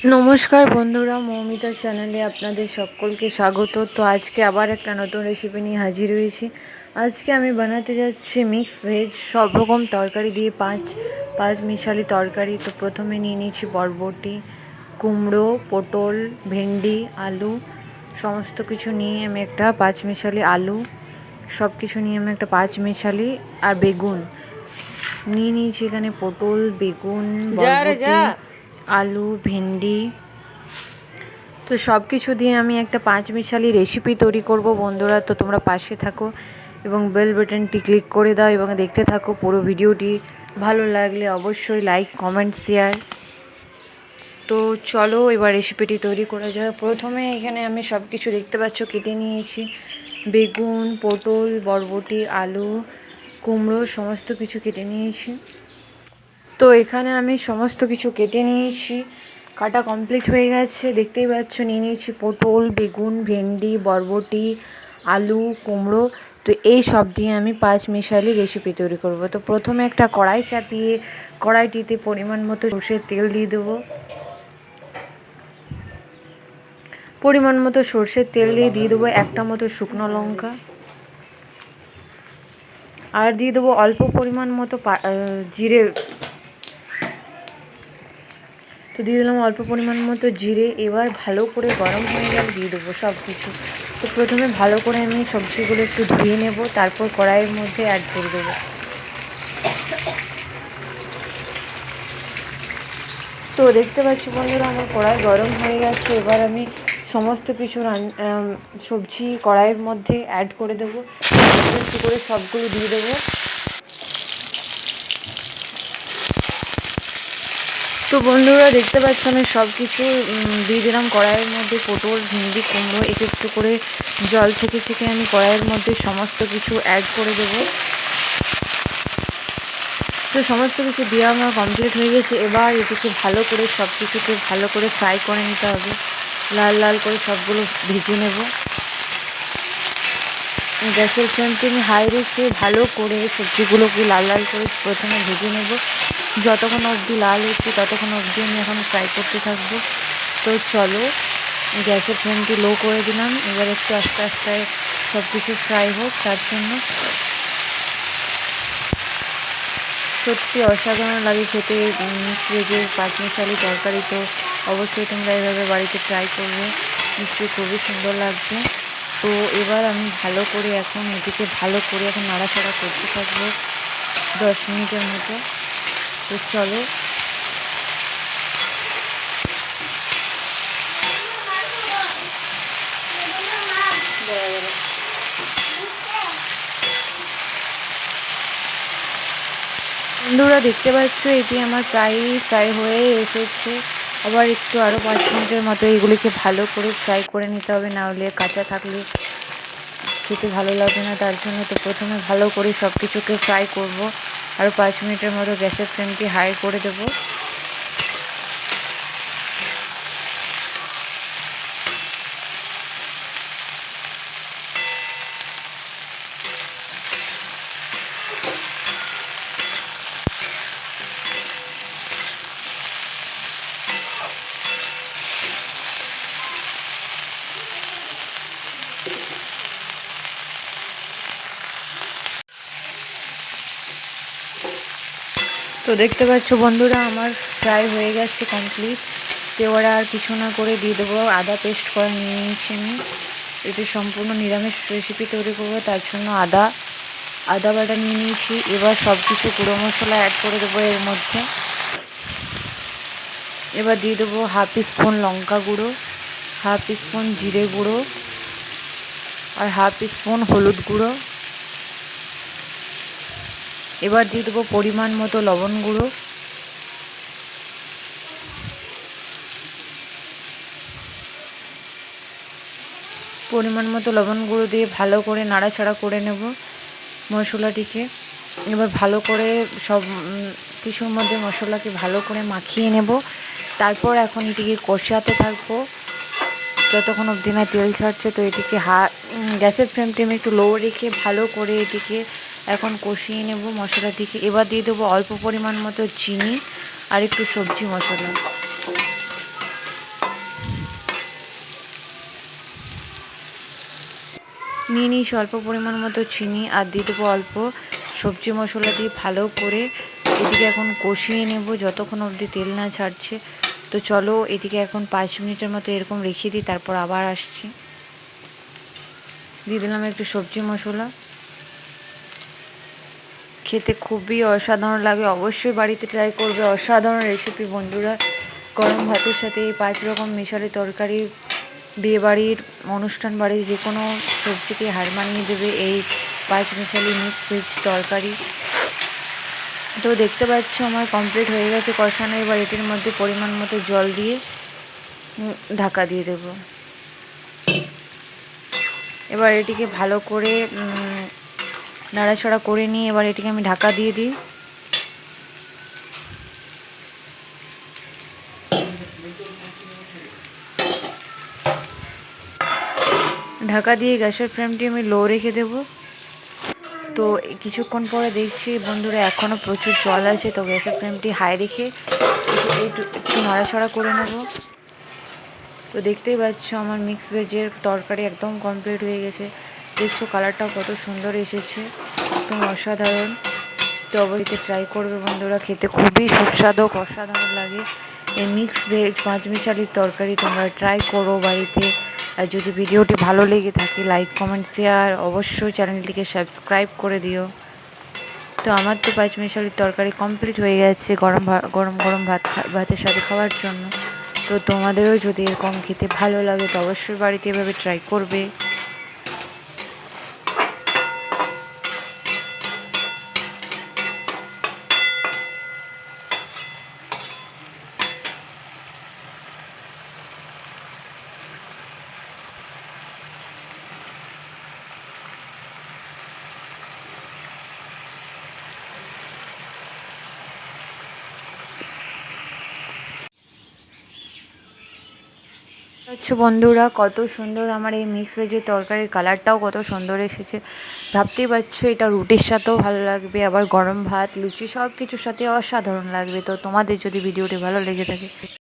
নমস্কার বন্ধুরা মৌমিতা চ্যানেলে আপনাদের সকলকে স্বাগত। তো আজকে আবার একটা নতুন রেসিপি নিয়ে হাজির হয়েছি। আজকে আমি বানাতে যাচ্ছি মিক্স ভেজ সব রকম তরকারি দিয়ে পাঁচ পাঁচ মিশালি তরকারি। তো প্রথমে নিয়ে নিয়েছি বরবটি কুমড়ো পটল ভেন্ডি আলু সমস্ত কিছু নিয়ে আমি একটা পাঁচ মিশালি আলু সব কিছু নিয়ে আমি একটা পাঁচ মিশালি আর বেগুন। নিয়ে নিয়েছি এখানে পটল বেগুন বরবটি আলু, ভেন্ডি। তো সব কিছু দিয়ে আমি একটা পাঁচ মিশালি রেসিপি তৈরি করব। বন্ধুরা, তো তোমরা পাশে থাকো এবং বেল বাটনটি ক্লিক করে দাও এবং দেখতে থাকো পুরো ভিডিওটি। ভালো লাগলে অবশ্যই লাইক কমেন্ট শেয়ার তো চলো এবার রেসিপিটি তৈরি করা যায় প্রথমে এখানে আমি সব কিছু দেখতে পাচ্ছ, কেটে নিয়েছি। বেগুন, পটল, বরবটি, আলু, কুমড়ো, সমস্ত কিছু কেটে নিয়েছি। তো এখানে আমি সমস্ত কিছু কেটে নিয়েছি। কাটা কমপ্লিট হয়ে গেছে। দেখতেই পাচ্ছ, নিয়ে নিয়েছি পটল, বেগুন, ভেন্ডি, বরবটি, আলু, কুমড়ো। তো এই সব দিয়ে আমি পাঁচ মিশালি রেসিপি তৈরি করব। তো প্রথমে একটা কড়াই চাপিয়ে কড়াইটিতে পরিমাণ মতো সর্ষের তেল দিয়ে দেবো। পরিমাণ মতো সর্ষের তেল দিয়ে দিয়ে দেবো একটা মতো শুকনো লঙ্কা। আর দিয়ে দেবো অল্প পরিমাণ মতো জিরে তো দিয়ে দিলাম অল্প পরিমাণ মতো জিরে। এবার ভালো করে গরম হয়ে গেলে দিয়ে দেবো সব কিছু তো প্রথমে ভালো করে আমি সবজিগুলো একটু ধুয়ে নেব, তারপর কড়াইয়ের মধ্যে অ্যাড করে দেবো। তো দেখতে পাচ্ছি বন্ধুরা, আমার কড়াই গরম হয়ে গেছে। এবার আমি সমস্ত কিছু রান সবজি কড়াইয়ের মধ্যে অ্যাড করে দেবো। একটু করে সবগুলো দিয়ে দেবো। তো বন্ধুরা দেখতে পাচ্ছ আমি সব কিছু দিয়ে দিলাম কড়াইয়ের মধ্যে পটল, ভেন্ডি, কুমড়ো এক একটু করে জল ছেঁকে ছেঁকে আমি কড়াইয়ের মধ্যে সমস্ত কিছু অ্যাড করে দেব। তো সমস্ত কিছু দেওয়া আমার কমপ্লিট হয়ে গেছে। এবার এটিকে ভালো করে সব কিছুকে ভালো করে ফ্রাই করে নিতে হবে। লাল লাল করে সবগুলো ভেজে নেব। গ্যাসের ফ্লেমটি আমি হাই রেখে ভালো করে সবজিগুলোকে লাল লাল করে প্রথমে ভেজে নেব। যতক্ষণ অবধি লাল হচ্ছে, ততক্ষণ অবধি আমি এখন ফ্রাই করতে থাকব। তো চলো, গ্যাসের ফ্লেমটি লো করে দিলাম। এবার একটু আস্তে আস্তে সব কিছু ফ্রাই হোক, তার জন্য। সত্যি অসাধারণ লাগে খেতে মিক্স ভেজের পাঁচমিশালি তরকারি তো অবশ্যই তোমরা এভাবে বাড়িতে ট্রাই করবে। নিশ্চয়ই খুবই সুন্দর লাগবে তো এবার আমি ভালো করে এখন এদিকে ভালো করে এখন নাড়াচাড়া করতে থাকব দশ মিনিটের মতো। তো চলো। বন্ধুরা, দেখতে পাচ্ছ, এটি আমার প্রায় ফ্রাই হয়ে এসেছে। আবার একটু আরও পাঁচ মিনিটের মতো এগুলিকে ভালো করে ফ্রাই করে নিতে হবে, না হলে কাঁচা থাকলে খেতে ভালো লাগবে না। তার জন্য তো প্রথমে ভালো করে সব কিছুকে ফ্রাই করব। আরও পাঁচ মিনিটের মতো গ্যাসের ফ্লেমটি হাই করে দেবো। তো দেখতে পাচ্ছ বন্ধুরা, আমার ফ্রাই হয়ে গেছে কমপ্লিট তো আর কিছু না করে দিয়ে দেবো। আদা পেস্ট করে নিয়ে নিয়েছি আমি। এটি সম্পূর্ণ নিরামিষ রেসিপি তৈরি করব, তার জন্য আদা আদা বাটা নিয়ে নিয়েছি। এবার সব কিছু গুঁড়ো মশলা অ্যাড করে দেবো এর মধ্যে। এবার দিয়ে দেবো হাফ স্পুন লঙ্কা গুঁড়ো হাফ স্পুন জিরে গুঁড়ো, আর হাফ স্পুন হলুদ গুঁড়ো। এবার দিয়ে দেবো পরিমাণ মতো লবণ গুঁড়ো। পরিমাণ মতো লবণ গুঁড়ো দিয়ে ভালো করে নাড়াচাড়া করে নেব মশলাটিকে। এবার ভালো করে সব কিছুর মধ্যে মশলাকে ভালো করে মাখিয়ে নেব। তারপর এখন এটিকে কষাতে থাকব। যতক্ষণ অবধি না তেল ছাড়ছে, তো এটিকে হা গ্যাসের ফ্লেমটি আমি একটু লো রেখে ভালো করে এটিকে এখন কষিয়ে নেব মশলা দিকে এবার দিয়ে দেবো অল্প পরিমাণ মতো চিনি আর একটু সবজি মশলা। নিয়ে নিয়েছি অল্প পরিমাণ মতো চিনি আর দিয়ে দেবো অল্প সবজি মশলা দিয়ে ভালো করে এদিকে এখন কষিয়ে নেব যতক্ষণ অবধি তেল না ছাড়ছে। তো চলো এদিকে এখন পাঁচ মিনিটের মতো এরকম রেখে দিই, তারপর আবার আসছি। দিয়ে দিলাম একটু সবজি মশলা। খেতে খুবই অসাধারণ লাগে। অবশ্যই বাড়িতে ট্রাই করবে। অসাধারণ রেসিপি বন্ধুরা। গরম ভাতের সাথে এই পাঁচ রকম মিশালি তরকারি, বিয়েবাড়ির অনুষ্ঠান বাড়ির যে কোনো সবজিকে হার মানিয়ে দেবে এই পাঁচ মিশালি মিক্স ভেজ তরকারি। তো দেখতে পাচ্ছ, আমার কমপ্লিট হয়ে গেছে কষানো। এবার এটির মধ্যে পরিমাণ মতো জল দিয়ে ঢাকা দিয়ে দেব। এবার এটিকে ভালো করে নাড়াছাড়া করে নিয়ে এবার এটিকে আমি ঢাকা দিয়ে দিই। ঢাকা দিয়ে গ্যাসের ফ্লেমটি আমি লো রেখে দেব। তো কিছুক্ষণ পরে দেখছি বন্ধুরা এখনও প্রচুর জল আছে, তো গ্যাসের ফ্লেমটি হাই রেখে একটু একটু নাড়াছাড়া করে নেব। তো দেখতেই পাচ্ছ আমার মিক্স ভেজের তরকারি একদম কমপ্লিট হয়ে গেছে। দেখছ কালারটাও কত সুন্দর এসেছে, একদম অসাধারণ। তো অবশ্যই ট্রাই করবে বন্ধুরা, খেতে খুবই সুস্বাদু, অসাধারণ লাগে। এই মিক্স ভেজ পাঁচমিশালির তরকারি তোমরা ট্রাই করো বাড়িতে। আর যদি ভিডিওটি ভালো লেগে থাকে লাইক কমেন্ট শেয়ার অবশ্যই চ্যানেলটিকে সাবস্ক্রাইব করে দিও। তো আমার তো পাঁচমিশালির তরকারি কমপ্লিট হয়ে গেছে গরম গরম গরম ভাত ভাতের সাথে খাওয়ার জন্য। তো তোমাদেরও যদি এরকম খেতে ভালো লাগে, তো অবশ্যই বাড়িতে এভাবে ট্রাই করবে। হচ্ছে বন্ধুরা, কত সুন্দর আমার এই মিক্স ভেজের তরকারির কালারটাও কত সুন্দর এসেছে। ভাবতেই পারছ, এটা রুটির সাথেও ভালো লাগবে, আবার গরম ভাত, লুচি সব কিছুর সাথে অসাধারণ লাগবে। তো তোমাদের যদি ভিডিওটি ভালো লেগে থাকে